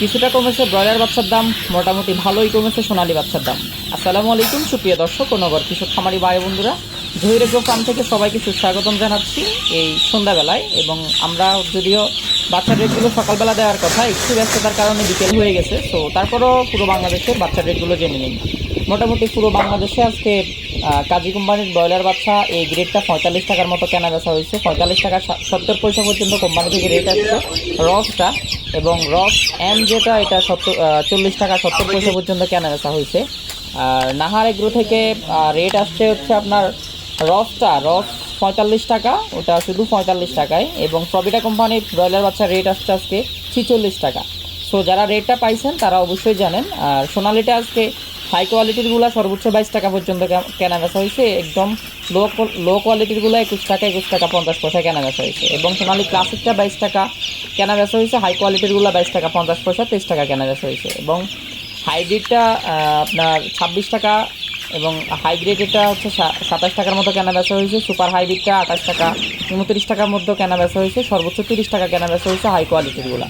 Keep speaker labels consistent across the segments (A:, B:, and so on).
A: কিছুটা কমেছে ব্রয়লার বাচ্চার দাম, মোটামুটি ভালোই কমেছে সোনালী বাচ্চার দাম। আসসালামু আলাইকুম, সুপ্রিয় দর্শক নগর কৃষক খামারি ভাই বন্ধুরা। জহির ফার্ম থেকে সবাইকে সুস্বাগতম জানাচ্ছি এই সন্ধ্যাবেলায় এবং আমরা যদিও বাচ্চার রেটগুলো সকালবেলা দেওয়ার কথা, একটু ব্যস্ততার কারণে বিকেল হয়ে গেছে তো তারপরও পুরো বাংলাদেশের বাচ্চার রেটগুলো জেনে নিন। মোটামুটি পুরো বাংলাদেশে আজকে কাজী কোম্পানির ব্রয়লার বাচ্চা, এই গ্রেডটা পঁয়তাল্লিশ টাকার মতো কেনা বেচা হয়েছে। পঁয়তাল্লিশ টাকা সত্তর পয়সা পর্যন্ত কোম্পানি থেকে রেট আসছে। রসটা এবং রস এম যেটা, এটা সত্তর চল্লিশ টাকা সত্তর পয়সা পর্যন্ত কেনা বেচা হয়েছে। আর নাহার এগ্রো থেকে রেট আসছে হচ্ছে আপনার রসটা, রস পঁয়তাল্লিশ টাকা, ওটা শুধু পঁয়তাল্লিশ টাকায়। এবং প্রবিটা কোম্পানির ব্রয়লার বাচ্চার রেট আসছে আজকে ছিচল্লিশ টাকা। সো যারা রেটটা পাইছেন, তারা অবশ্যই জানেন। আর সোনালিটা আজকে হাই কোয়ালিটিরগুলো সর্বোচ্চ বাইশ টাকা পর্যন্ত কেনা বেচা হয়েছে। একদম লো লো কোয়ালিটিরগুলো একুশ টাকা একুশ টাকা, পঞ্চাশ পয়সা কেনা বেচা হয়েছে। এবং সোনালি ক্লাসিকটা বাইশ টাকা কেনা বেচা হয়েছে। হাই কোয়ালিটিরগুলো বাইশ টাকা, পঞ্চাশ পয়সা, তেইশ টাকা কেনা বেচা হয়েছে। এবং হাইব্রিডটা আপনার ছাব্বিশ টাকা এবং হাইব্রিডেরটা হচ্ছে সা- সাতাশ টাকার মতো কেনা বেচা হয়েছে সুপার হাইব্রিডটা আঠাশ টাকা উনত্রিশ টাকার মধ্যে কেনা বেচা হয়েছে সর্বোচ্চ তিরিশ টাকা কেনা বেচা হয়েছে হাই কোয়ালিটিরগুলো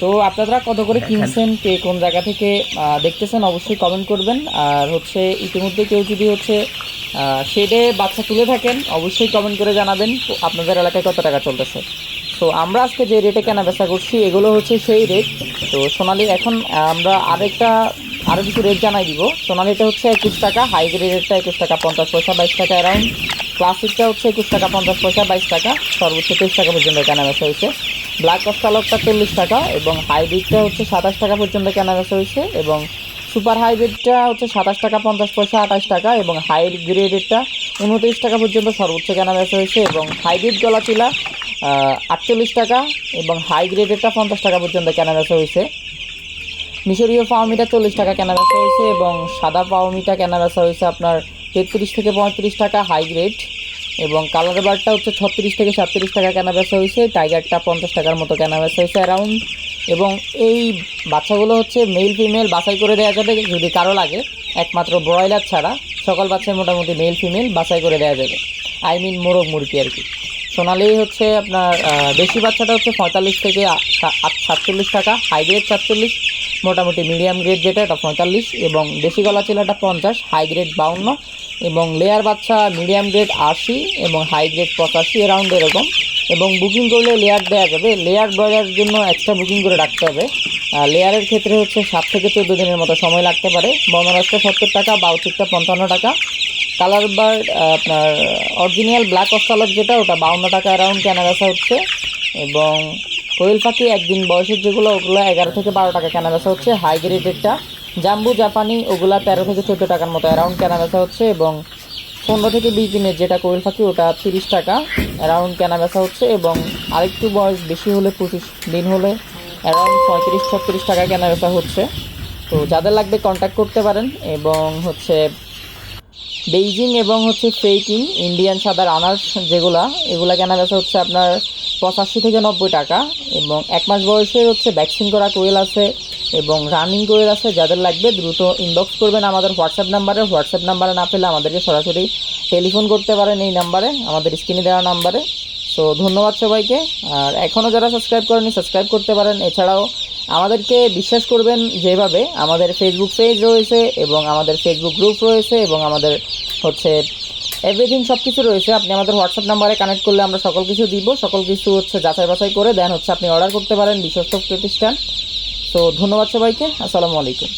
A: তো আপনারা কত করে কিনছেন কে কোন জায়গা থেকে দেখতেছেন অবশ্যই কমেন্ট করবেন। আর হচ্ছে ইতিমধ্যে কেউ যদি হচ্ছে শেডে বাচ্চা তুলে থাকেন অবশ্যই কমেন্ট করে জানাবেন তো আপনাদের এলাকায় কত টাকা চলতেছে। তো আমরা আজকে যে রেটে কেনা বেচা করছি এগুলো হচ্ছে সেই রেট তো সোনালি এখন আমরা আরেকটা আরও কিছু রেট জানাই দিব। সোনালিটা হচ্ছে একুশ টাকা হাই গ্রেডেরটা একুশ টাকা, পঞ্চাশ পয়সা, বাইশ টাকা অ্যারাউন্ড ক্লাসিকটা হচ্ছে একুশ টাকা, পঞ্চাশ পয়সা, বাইশ টাকা। সর্বোচ্চ তেইশ টাকা পর্যন্ত কেনা বেচা হয়েছে। ব্ল্যাক কস্টালকটা চল্লিশ টাকা এবং হাইব্রিডটা হচ্ছে সাতাশ টাকা পর্যন্ত কেনা বেচা হয়েছে এবং সুপার হাইব্রিডটা হচ্ছে সাতাশ টাকা, পঞ্চাশ পয়সা, আঠাশ টাকা এবং হাই গ্রেডেরটা উনত্রিশ টাকা পর্যন্ত সর্বোচ্চ কেনা বেচা হয়েছে এবং হাইব্রিড গলাচিলা আটচল্লিশ টাকা এবং হাই গ্রেডেরটা পঞ্চাশ টাকা পর্যন্ত কেনা বেচা হয়েছে। মিশরীয় পাওমিটা চল্লিশ টাকা কেনা বেচা হয়েছে এবং সাদা পাওমিটা কেনা বেচা হয়েছে আপনার তেত্রিশ থেকে পঁয়ত্রিশ টাকা হাই গ্রেড এবং কালার বারটা হচ্ছে ছত্রিশ থেকে সাতত্রিশ টাকা কেনা বেচা হয়েছে, টাইগারটা পঞ্চাশ টাকার মতো কেনা বেচা হয়েছে অ্যারাউন্ড এবং এই বাচ্চাগুলো হচ্ছে মেল ফিমেল বাছাই করে দেওয়া যাবে যদি কারও লাগে, একমাত্র ব্রয়লার ছাড়া, সকল বাচ্চায় মোটামুটি মেল ফিমেল বাছাই করে দেওয়া যাবে। আই মিন মোরগ মুরগি আর কি। সোনালি হচ্ছে আপনার বেশি বাচ্চাটা হচ্ছে পঁয়তাল্লিশ থেকে সাতচল্লিশ টাকা হাইগ্রেড সাতচল্লিশ মোটামুটি মিডিয়াম গ্রেড যেটা, এটা পঁয়তাল্লিশ। এবং দেশি গলা চিলাটা পঞ্চাশ হাই গ্রেড বাউন্ন। এবং লেয়ার বাচ্চা মিডিয়াম গ্রেড আশি এবং হাই গ্রেড পঁচাশি অ্যারাউন্ড এরকম। এবং বুকিং করলে লেয়ার দেওয়া যাবে। লেয়ার ব্রয়লার জন্য এক্সট্রা বুকিং করে রাখতে হবে। লেয়ারের ক্ষেত্রে হচ্ছে সাত থেকে চোদ্দ দিনের মতো সময় লাগতে পারে। বনরাজটা সত্তর টাকা বাউচিকটা পঞ্চান্ন টাকা। কালার বার্ড আপনার অরিজিনাল ব্ল্যাক অস্টালক যেটা, ওটা বাউন্ন টাকা অ্যারাউন্ড কেনা বেচা হচ্ছে। এবং কোয়েল পাখি একদিন বয়সের যেগুলো, ওগুলো এগারো থেকে বারো টাকা কেনা বেচা হচ্ছে হাই গ্রেডেরটা জাম্বু, জাপানি, ওগুলা তেরো থেকে চোদ্দ টাকার মতো অ্যারাউন্ড কেনা বেচা হচ্ছে এবং পনেরো থেকে বিশ দিনের যেটা কোয়েল পাখি ওটা তিরিশ টাকা অ্যারাউন্ড কেনা বেচা হচ্ছে এবং আরেকটু বয়স বেশি হলে পঁচিশ দিন হলে অ্যারাউন্ড পঁয়ত্রিশ, ছত্রিশ টাকা কেনা বেচা হচ্ছে। তো যাদের লাগবে কন্ট্যাক্ট করতে পারেন এবং হচ্ছে বেইজিং এবং হচ্ছে ফেকিং ইন্ডিয়ান সাদা রানার্স যেগুলা, এগুলা কেনা বেচা হচ্ছে আপনার পঁচাশি থেকে নব্বই টাকা এবং এক মাস বয়সের হচ্ছে ভ্যাকসিন করা কোয়েল আছে এবং রানিং কোয়েল আছে, যাদের লাগবে দ্রুত ইনবক্স করবেন আমাদের হোয়াটসঅ্যাপ নাম্বারে। হোয়াটসঅ্যাপ নাম্বারে না পেলে আমাদেরকে সরাসরি টেলিফোন করতে পারেন এই নাম্বারে, আমাদের স্ক্রিনে দেওয়া নাম্বারে। সো ধন্যবাদ সবাইকে। আর এখনও যারা সাবস্ক্রাইব করেনি সাবস্ক্রাইব করতে পারেন। এছাড়াও আমাদেরকে বিশ্বাস করবেন যেভাবে আমাদের ফেসবুক পেজ রয়েছে এবং আমাদের ফেসবুক গ্রুপ রয়েছে এবং আমাদের হচ্ছে এভরিথিং সব কিছু রয়েছে। আপনি আমাদের হোয়াটসঅ্যাপ নাম্বারে কানেক্ট করলে আমরা সকল কিছু দিব। সকল কিছু হচ্ছে যাচাই বাছাই করে দেন হচ্ছে আপনি অর্ডার করতে পারেন বিশ্বস্ত প্রতিষ্ঠান। তো ধন্যবাদ সবাইকে। আসসালামু আলাইকুম।